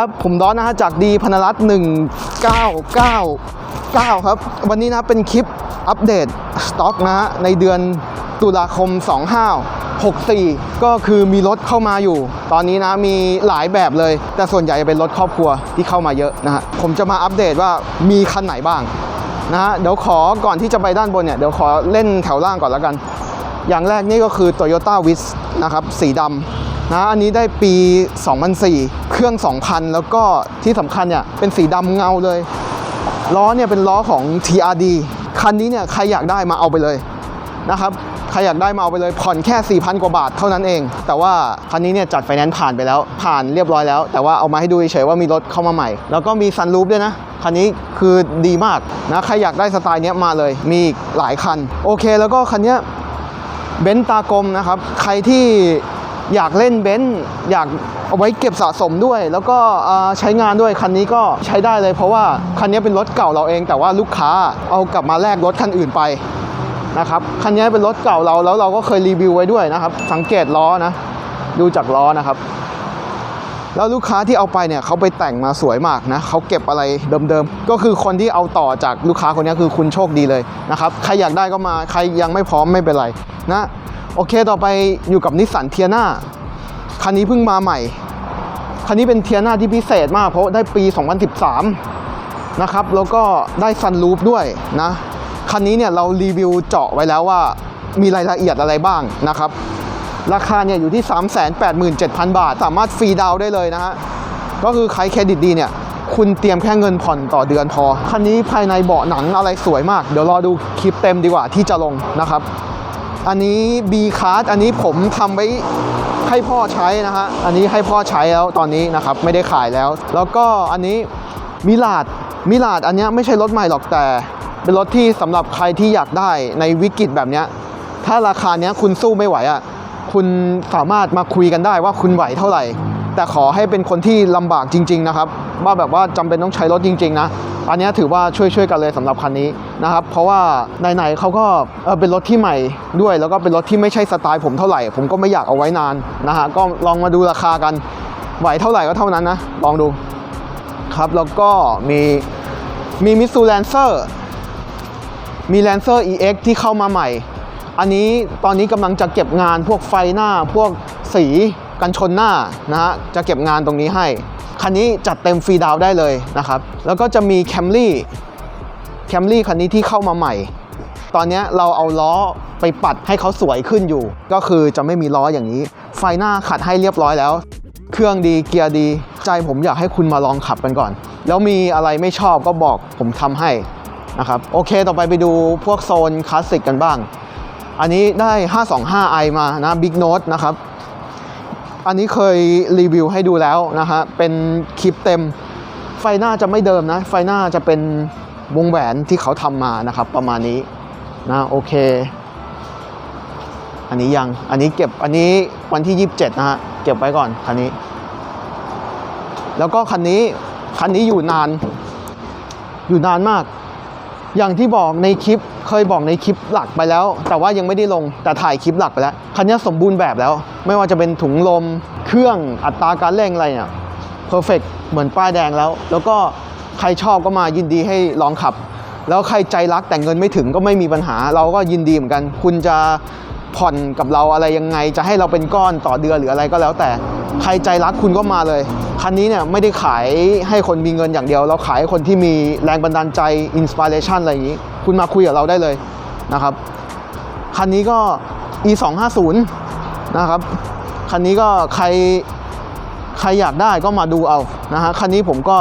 ครับ ผมดอนนะฮะจากดีพนรัตน์1999 ครับ วันนี้นะเป็นคลิปอัปเดตสต็อกนะฮะในเดือนตุลาคม 25 64 ก็คือมีรถเข้ามาอยู่ ตอนนี้นะมีหลายแบบเลย แต่ส่วนใหญ่เป็นรถครอบครัวที่เข้ามาเยอะนะฮะผมจะมาอัปเดตว่ามีคันไหนบ้างนะฮะเดี๋ยวขอก่อนที่จะไปด้านบนเนี่ยเดี๋ยวขอเล่นแถวล่างก่อนแล้วกัน อย่างแรกนี่ก็คือ Toyota w i z นะครับสีดำ นะอันนี้ได้ปี 2004 เครื่อง 2,000 แล้วก็ที่สำคัญเนี่ยเป็นสีดำเงาเลย ล้อเนี่ยเป็นล้อของ TRD คันนี้เนี่ยใครอยากได้มาเอาไปเลยนะครับใครอยากได้มาเอาไปเลยผ่อนแค่ 4,000 กว่าบาทเท่านั้นเอง แต่ว่าคันนี้เนี่ยจัดไฟแนนซ์ผ่านไปแล้ว ผ่านเรียบร้อยแล้ว แต่ว่าเอามาให้ดูเฉยว่ามีรถเข้ามาใหม่ แล้วก็มีซันรูฟด้วยนะ คันนี้คือดีมากนะใครอยากได้สไตล์เนี้ยมาเลย มีหลายคัน โอเคแล้วก็คันเนี้ยเบนซ์ตากลมนะครับ ใครที่ อยากเล่นเบนซ์อยากเอาไว้เก็บสะสมด้วย แล้วก็ใช้งานด้วยคันนี้ก็ใช้ได้เลย เพราะว่าคันนี้เป็นรถเก่าเราเอง แต่ว่าลูกค้าเอากลับมาแลกรถคันอื่นไปนะครับคันนี้เป็นรถเก่าเราแล้วเราก็เคยรีวิวไว้ด้วยนะครับ สังเกตล้อนะ ดูจากล้อนะครับแล้วลูกค้าที่เอาไปเนี่ยเขาไปแต่งมาสวยมากนะเขาเก็บอะไรเดิมๆ ก็คือคนที่เอาต่อจากลูกค้าคนนี้คือคุณโชคดีเลยนะครับ ใครอยากได้ก็มาใครยังไม่พร้อมไม่เป็นไรนะ โอเคต่อไปอยู่กับนิสสันเทียนาคันนี้เพิ่งมาใหม่ คันนี้เป็นเทียนาที่พิเศษมาก เพราะได้ปี 2013 นะครับ แล้วก็ได้ซันรูฟด้วยนะ คันนี้เนี่ยเรารีวิวเจาะไว้แล้วว่ามีรายละเอียดอะไรบ้างนะครับ ราคาเนี่ยอยู่ที่ 387,000 บาท สามารถฟรีดาวน์ได้เลยนะฮะ ก็คือใครเครดิตดีเนี่ยคุณเตรียมแค่เงินผ่อนต่อเดือนพอ คันนี้ภายในเบาะหนังอะไรสวยมาก เดี๋ยวรอดูคลิปเต็มดีกว่าที่จะลงนะครับ อันนี้ B card อันนี้ผมทำไว้ให้พ่อใช้นะฮะ อันนี้ให้พ่อใช้แล้วตอนนี้นะครับ ไม่ได้ขายแล้ว แล้วก็อันนี้มิลาดมิลาดอันนี้ไม่ใช่รถใหม่หรอกแต่ เป็นรถที่สำหรับใครที่อยากได้ในวิกฤตแบบเนี้ยถ้าราคาเนี้ยคุณสู้ไม่ไหวอะคุณสามารถมาคุยกันได้ว่าคุณไหวเท่าไหร่ แต่ขอให้เป็นคนที่ลำบากจริง ๆ นะครับ ว่าแบบว่าจำเป็นต้องใช้รถจริง ๆ นะ อันนี้ถือว่าช่วยๆกันเลยสำหรับคันนี้นะครับ เพราะว่าไหนๆเขาก็เป็นรถที่ใหม่ด้วย แล้วก็เป็นรถที่ไม่ใช่สไตล์ผมเท่าไหร่ ผมก็ไม่อยากเอาไว้นานนะฮะ ก็ลองมาดูราคากัน ไหวเท่าไหร่ก็เท่านั้นนะ ลองดูครับ แล้วก็มีมีมิสูแลนเซอร์มี Lancer EX ที่เข้ามาใหม่ อันนี้ตอนนี้กำลังจะเก็บงานพวกไฟหน้าพวกสี กันชนหน้านะฮะจะเก็บงานตรงนี้ให้ คันนี้จัดเต็มฟรีดาวได้เลยนะครับ แล้วก็จะมี Camry Camry คันนี้ที่เข้ามาใหม่ ตอนนี้เราเอาล้อไปปัดให้เขาสวยขึ้นอยู่ ก็คือจะไม่มีล้ออย่างนี้ ไฟหน้าขัดให้เรียบร้อยแล้ว เครื่องดีเกียร์ดี ใจผมอยากให้คุณมาลองขับกันก่อน แล้วมีอะไรไม่ชอบก็บอกผมทำให้นะครับโอเคต่อไปไปดูพวกโซนคลาสสิกกันบ้าง อันนี้ได้ 525i มานะ Big Note นะครับ อันนี้เคยรีวิวให้ดูแล้วนะฮะ เป็นคลิปเต็ม ไฟหน้าจะไม่เดิมนะ ไฟหน้าจะเป็นวงแหวนที่เขาทำมานะครับ ประมาณนี้นะโอเค อันนี้ยัง อันนี้เก็บ อันนี้วันที่ 27 นะฮะ เก็บไว้ก่อนคันนี้ แล้วก็คันนี้ คันนี้อยู่นาน อยู่นานมาก อย่างที่บอกในคลิป เคยบอกในคลิปหลักไปแล้ว แต่ว่ายังไม่ได้ลงแต่ถ่ายคลิปหลักไปแล้วคันนี้สมบูรณ์แบบแล้ว ไม่ว่าจะเป็นถุงลม เครื่องอัตราการเร่งอะไรเนี่ยเพอร์เฟกเหมือนป้ายแดงแล้ว แล้วก็ใครชอบก็มายินดีให้ลองขับ แล้วใครใจรักแต่เงินไม่ถึงก็ไม่มีปัญหา เราก็ยินดีเหมือนกัน คุณจะผ่อนกับเราอะไรยังไง จะให้เราเป็นก้อนต่อเดือนหรืออะไรก็แล้วแต่ใครใจรักคุณก็มาเลย คันนี้เนี่ยไม่ได้ขายให้คนมีเงินอย่างเดียว เราขายให้คนที่มีแรงบันดาลใจอินสปิเรชันอะไรอย่างนี้ คุณมาคุยกับเราได้เลยนะครับ คันนี้ก็ e 2 5 0นะครับ คันนี้ก็ใครใครอยากได้ก็มาดูเอานะฮะ คันนี้ผมก็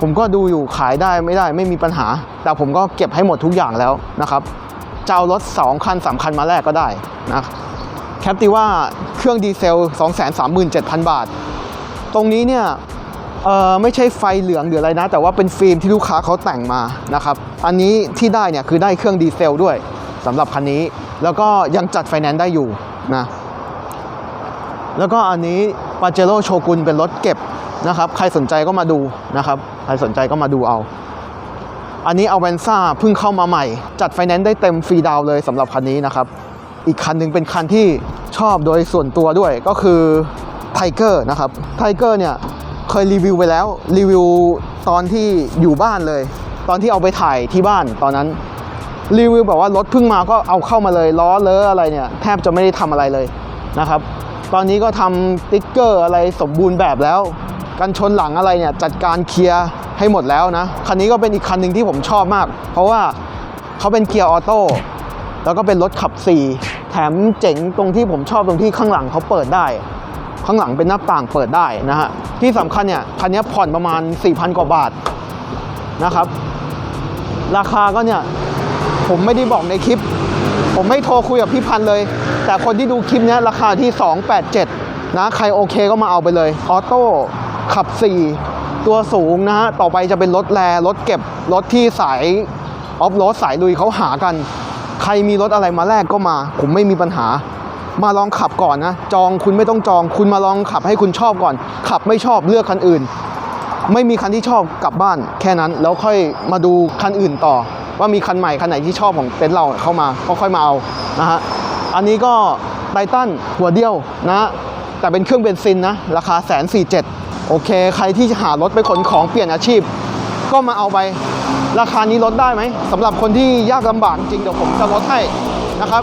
ผมก็ดูอยู่ขายได้ไม่ได้ไม่มีปัญหา แต่ผมก็เก็บให้หมดทุกอย่างแล้วนะครับจะเอารถ 2 คัน 3 คันมาแลกก็ได้นะแคปติว่าเครื่องดีเซล 237,000 บาท ตรงนี้เนี่ย เออไม่ใช่ไฟเหลืองหรืออะไรนะ แต่ว่าเป็นฟิล์มที่ลูกค้าเขาแต่งมานะครับอันนี้ที่ได้เนี่ยคือได้เครื่องดีเซลด้วยสำหรับคันนี้ แล้วก็ยังจัดไฟแนนซ์ได้อยู่นะแล้วก็อันนี้ปาเจโร่โชกุนเป็นรถเก็บนะครับใครสนใจก็มาดูนะครับใครสนใจก็มาดูเอา อันนี้เอาเวนซ่าเพิ่งเข้ามาใหม่ จัดไฟแนนซ์ได้เต็มฟรีดาวเลยสำหรับคันนี้นะครับอีกคันหนึ่งเป็นคันที่ชอบโดยส่วนตัวด้วยก็คือไทเกอร์นะครับไทเกอร์เนี่ย เคยรีวิวไปแล้วรีวิวตอนที่อยู่บ้านเลย ตอนที่เอาไปถ่ายที่บ้านตอนนั้นรีวิวแบบว่ารถเพิ่งมาก็เอาเข้ามาเลยล้อเลอะอะไรเนี่ยแทบจะไม่ได้ทำอะไรเลยนะครับ ตอนนี้ก็ทำติ๊กเกอร์อะไรสมบูรณ์แบบแล้ว กันชนหลังอะไรเนี่ยจัดการเคลียร์ให้หมดแล้วนะคันนี้ก็เป็นอีกคันหนึ่งที่ผมชอบมาก เพราะว่าเขาเป็นเกียร์ออโต้แล้วก็เป็นรถขับ 4 แถมเจ๋งตรงที่ผมชอบตรงที่ข้างหลังเขาเปิดได้ ข้างหลังเป็นหน้าต่างเปิดได้นะฮะที่สำคัญเนี่ยคันนี้ผ่อนประมาณ 4,000 กว่าบาทนะครับ ราคาก็เนี่ยผมไม่ได้บอกในคลิป ผมไม่โทรคุยกับพี่พันเลย แต่คนที่ดูคลิปนี้ราคาที่ 287 นะใครโอเคก็มาเอาไปเลยออโต้ขับ 4 ตัวสูงนะฮะต่อไปจะเป็นรถแรรถเก็บรถที่สายออฟโรดสายลุยเขาหากัน ใครมีรถอะไรมาแลกก็มา ผมไม่มีปัญหา มาลองขับก่อนนะ จองคุณไม่ต้องจอง คุณมาลองขับให้คุณชอบก่อน ขับไม่ชอบเลือกคันอื่น ไม่มีคันที่ชอบกลับบ้านแค่นั้น แล้วค่อยมาดูคันอื่นต่อ ว่ามีคันใหม่คันไหนที่ชอบของเต็นท์เราเข้ามาก็ค่อยมาเอานะฮะอันนี้ก็ไททันหัวเดียวนะแต่เป็นเครื่องเบนซินนะราคาแสนสี่เจ็ดโอเค ใครที่หารถไปขนของเปลี่ยนอาชีพ ก็มาเอาไปราคานี้ลดได้ไหมสำหรับคนที่ยากลำบากจริงเดี๋ยวผมจะลดให้นะครับ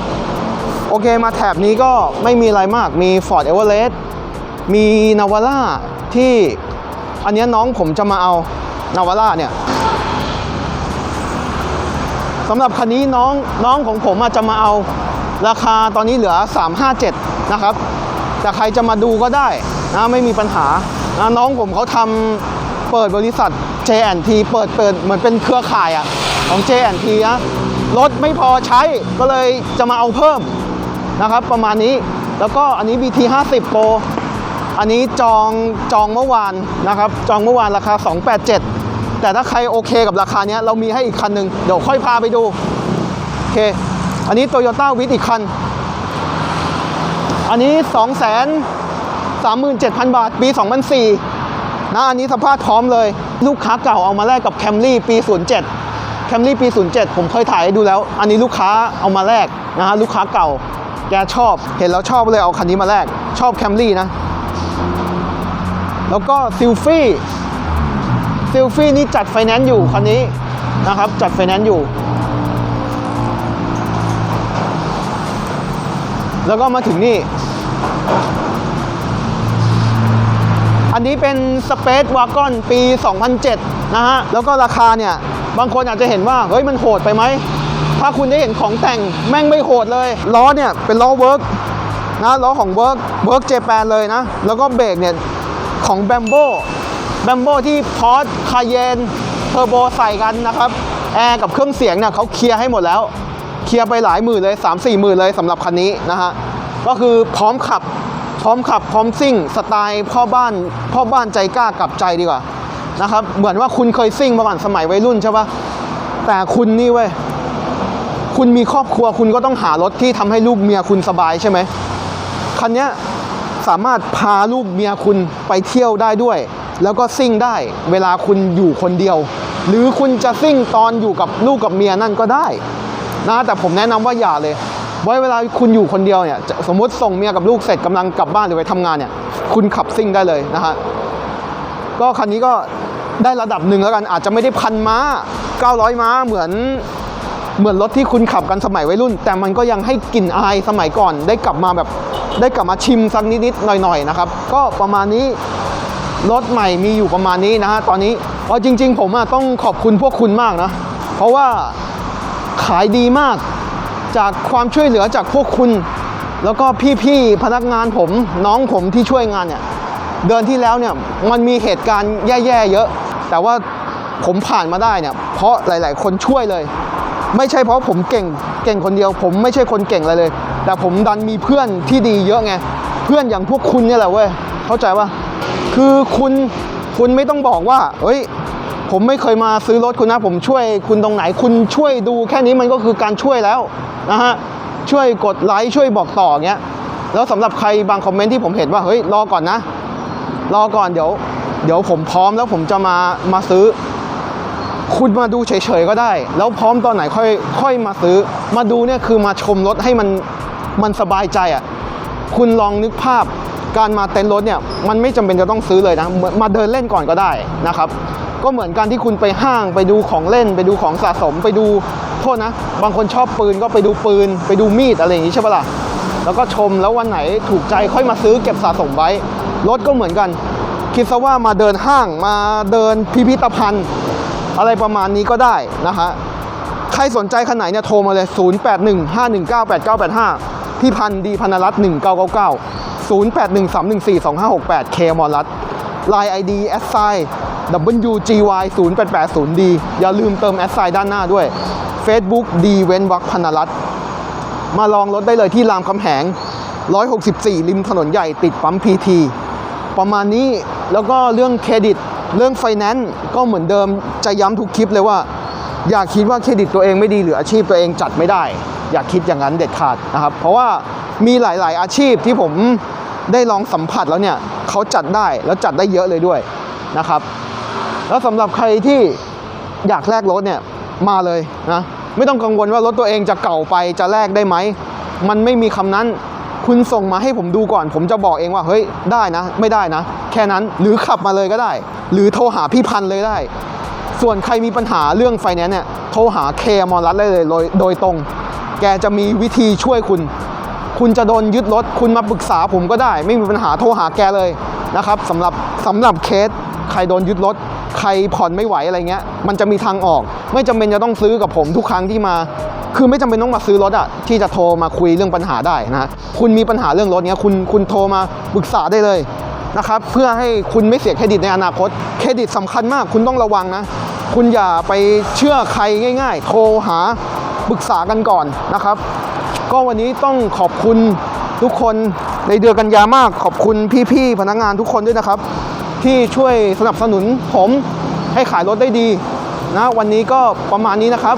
โอเคมาแถบนี้ก็ไม่มีอะไรมากมี Ford Everest มี Navara ที่อันเนี้ยน้องผมจะมาเอา Navara เนี่ยสำหรับคันนี้น้องน้องของผมอะจะมาเอาราคาตอนนี้เหลือ 357 นะครับ แต่ใครจะมาดูก็ได้นะไม่มีปัญหานะน้องผมเขาทำเปิดบริษัท J&T เปิดเปิดเหมือนเป็นเครือข่ายอะของ J&T นะรถไม่พอใช้ก็เลยจะมาเอาเพิ่ม นะครับประมาณนี้แล้วก็อันนี้ BT 50 Pro อันนี้จองจองเมื่อวานนะครับจองเมื่อวานราคา 287 แต่ถ้าใครโอเคกับราคาเนี้ยเรามีให้อีกคันหนึ่งเดี๋ยวค่อยพาไปดูโอเคอันนี้ Toyota w i t อีกคัน อันนี้ 2 3 7 0 0 0 บาท ปี 2004นะอันนี้สภาพพร้อมเลย ลูกค้าเก่าเอามาแลกกับ Camry ปี 07 Camry ปี 07 ผมเคยถ่ายให้ดูแล้ว อันนี้ลูกค้าเอามาแลกนะฮะลูกค้าเก่า แกชอบ เห็นแล้วชอบเลยเอาคันนี้มาแลก ชอบ Camry นะ แล้วก็ซิลฟี่ ซิลฟี่นี่จัดไฟแนนซ์อยู่คันนี้นะครับ จัดไฟแนนซ์อยู่ แล้วก็มาถึงนี่ อันนี้เป็น Space Wagon ปี 2007 นะฮะ แล้วก็ราคาเนี่ย บางคนอาจจะเห็นว่า เฮ้ยมันโหดไปไหม ถ้าคุณได้เห็นของแต่งแม่งไม่โหดเลยล้อเนี่ยเป็นล้อเวิร์กนะล้อของเวิร์กเวิร์กเจแปนเลยนะ แล้วก็เบรกเนี่ยของแบมโบแบมโบที่พอร์ตคาเยนเทอร์โบใส่กันนะครับแอร์กับเครื่องเสียงเนี่ยเขาเคลียร์ให้หมดแล้ว เคลียร์ไปหลายหมื่นเลย 3 4หมื่นเลยสำหรับคันนี้นะฮะก็คือพร้อมขับ พร้อมขับพร้อมซิ่งสไตล์พ่อบ้านพ่อบ้านใจกล้ากลับใจดีกว่านะครับเหมือนว่าคุณเคยซิ่งมาก่อนสมัยวัยรุ่นใช่ปะแต่คุณนี่เว้ย คุณมีครอบครัวคุณก็ต้องหารถที่ทำให้ลูกเมียคุณสบายใช่ไหมคันนี้สามารถพาลูกเมียคุณไปเที่ยวได้ด้วย แล้วก็ซิ่งได้เวลาคุณอยู่คนเดียว หรือคุณจะซิ่งตอนอยู่กับลูกกับเมียนั่นก็ได้นะแต่ผมแนะนำว่าอย่าเลยไว้เวลาคุณอยู่คนเดียวเนี่ยสมมติส่งเมียกับลูกเสร็จกำลังกลับบ้านหรือไปทำงานเนี่ยคุณขับซิ่งได้เลยนะฮะก็คันนี้ก็ได้ระดับหนึ่งแล้วกันอาจจะไม่ได้พันม้า 900 ม้าเหมือน เหมือนรถที่คุณขับกันสมัยวัยรุ่น แต่มันก็ยังให้กลิ่นอายสมัยก่อน ได้กลับมาแบบได้กลับมาชิมสักนิดๆหน่อยๆนะครับ ก็ประมาณนี้รถใหม่มีอยู่ประมาณนี้นะฮะตอนนี้เอาจริง ๆ ผมต้องขอบคุณพวกคุณมากนะ เพราะว่าขายดีมากจากความช่วยเหลือจากพวกคุณ แล้วก็พี่ๆพนักงานผมน้องผมที่ช่วยงานเนี่ยเดือนที่แล้วเนี่ยมันมีเหตุการณ์แย่ๆเยอะ แต่ว่าผมผ่านมาได้เนี่ยเพราะหลาย ๆ คนช่วยเลย ไม่ใช่เพราะผมเก่งเก่งคนเดียว ผมไม่ใช่คนเก่งอะไรเลย แต่ผมดันมีเพื่อนที่ดีเยอะไง เพื่อนอย่างพวกคุณเนี่ยแหละเว้ยเข้าใจว่าคือคุณคุณไม่ต้องบอกว่า เฮ้ย ผมไม่เคยมาซื้อรถคุณนะ ผมช่วยคุณตรงไหน คุณช่วยดูแค่นี้มันก็คือการช่วยแล้วนะฮะช่วยกดไลค์ช่วยบอกต่อเงี้ยแล้วสำหรับใครบางคอมเมนต์ที่ผมเห็นว่าเฮ้ยรอก่อนนะ รอก่อนเดี๋ยว เดี๋ยวผมพร้อมแล้วผมจะมามาซื้อ คุณมาดูเฉยๆก็ได้ แล้วพร้อมตอนไหนค่อยค่อยมาซื้อ มาดูเนี่ยคือมาชมรถให้มันมันสบายใจอะ่ะคุณลองนึกภาพการมาเต็นท์รถเนี่ยมันไม่จำเป็นจะต้องซื้อเลยนะมาเดินเล่นก่อนก็ได้นะครับ ก็เหมือนการที่คุณไปห้างไปดูของเล่น ไปดูของสะสมไปดูโทษนะ บางคนชอบปืนก็ไปดูปืน ไปดูมีดอะไรอย่างนี้ใช่ปะล่ะแล้วก็ชมแล้ววันไหนถูกใจค่อยมาซื้อเก็บสะสมไว้รถก็เหมือนกัน คิดซะว่ามาเดินห้างมาเดินพิพิธภัณฑ์ อะไรประมาณนี้ก็ได้นะฮะใครสนใจคันไหนเนี่ยโทรมาเลย 0815198985 พี่พันธ์ดีพันรัตน์1999 0813142568เคมอรัตไลน์ ID s i WGY 0880D อย่าลืมเติม s i ด้านหน้าด้วย Facebook ดีเว้นวักพันรัตน์มาลองรถได้เลยที่รามคำแหง 164 ริมถนนใหญ่ติดปั๊ม PT ประมาณนี้แล้วก็เรื่องเครดิต เรื่องไฟแนนซ์ก็เหมือนเดิมจะย้ำทุกคลิปเลยว่า อย่าคิดว่าเครดิตตัวเองไม่ดีหรืออาชีพตัวเองจัดไม่ได้ อย่าคิดอย่างนั้นเด็ดขาดนะครับ เพราะว่ามีหลาย ๆ อาชีพที่ผมได้ลองสัมผัสแล้วเนี่ยเขาจัดได้แล้วจัดได้เยอะเลยด้วยนะครับ แล้วสำหรับใครที่อยากแลกรถเนี่ยมาเลยนะไม่ต้องกังวลว่ารถตัวเองจะเก่าไปจะแลกได้ไหมมันไม่มีคำนั้น คุณส่งมาให้ผมดูก่อน ผมจะบอกเองว่าเฮ้ยได้นะ ไม่ได้นะ แค่นั้นหรือขับมาเลยก็ได้ หรือโทรหาพี่พันธ์เลยได้ ส่วนใครมีปัญหาเรื่องไฟแนนซ์เนี่ยโทรหาเคมอรัตได้เลยโดยโดยตรง แกจะมีวิธีช่วยคุณ คุณจะโดนยึดรถคุณมาปรึกษาผมก็ได้ ไม่มีปัญหาโทรหาแกเลยนะครับสำหรับสำหรับเคสใครโดนยึดรถใครผ่อนไม่ไหวอะไรเงี้ย มันจะมีทางออก ไม่จำเป็นจะต้องซื้อกับผมทุกครั้งที่มา คือไม่จำเป็นต้องมาซื้อรถอะที่จะโทรมาคุยเรื่องปัญหาได้นะคุณมีปัญหาเรื่องรถเนี้ยคุณคุณโทรมาปรึกษาได้เลยนะครับเพื่อให้คุณไม่เสียเครดิตในอนาคต เครดิตสำคัญมาก คุณต้องระวังนะ คุณอย่าไปเชื่อใครง่าย ๆ โทรหาปรึกษากันก่อนนะครับ ก็วันนี้ต้องขอบคุณทุกคนในเดือนกันยามากขอบคุณพี่ๆพนักงานทุกคนด้วยนะครับ ที่ช่วยสนับสนุนผมให้ขายรถได้ดีนะวันนี้ก็ประมาณนี้นะครับ